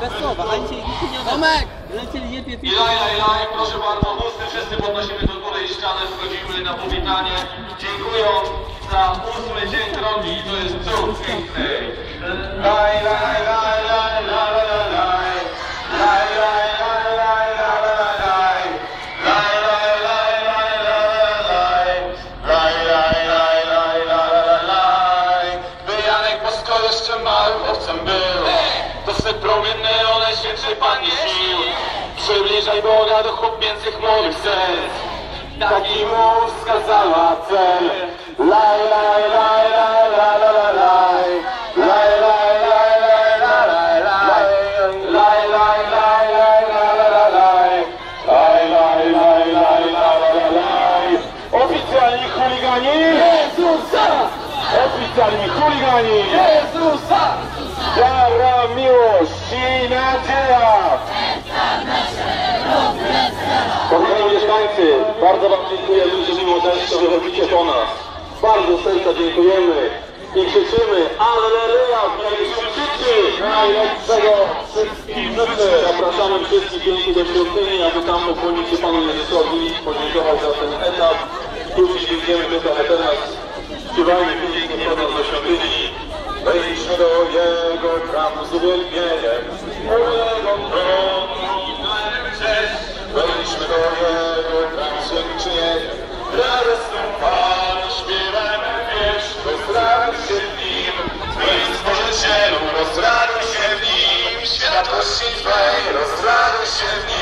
Bez słowa, nie Tomek! Lecieli laj, proszę bardzo, wszyscy podnosimy do góry i ścianę wchodzimy na powitanie. Dziękując za ósmy dzień drogi, to jest cud pięknej. Laj, laj, Bosko jeszcze małym owcem był. To swe promienne one świętszy Pan śnił. Przybliżaj Boga do chłopięcych młodych serc. Taki mu wskazała cel. Laj, laj, Oficjalni chuligani! Jezusa! Wiara, miłość i nadzieja! Kochani mieszkańcy, bardzo Wam dziękujemy, że deszczu wychodzicie po nas. Bardzo serca dziękujemy i krzyczymy Alleluja w! Najlepszego wszystkim życzę! Zapraszamy wszystkich pięknie do świątyni, aby tam ukłonić się Panu Jezusowi, podziękować za ten etap. Tu jeśli idziemy my trochę teraz, śpiewajmy pięknie wchodząc do świątyni. Wejdźmy do Jego tramu z uwielbieniem, u Jego tronu cześć. Wejdźmy do Jego tramu z dziękczynieniem. Radosnym Panu śpiewajmy wiersz, rozraduj się w Nim. Twoim Stworzycielu, rozraduj się w Nim. Światłości Twej, rozraduj się w Nim.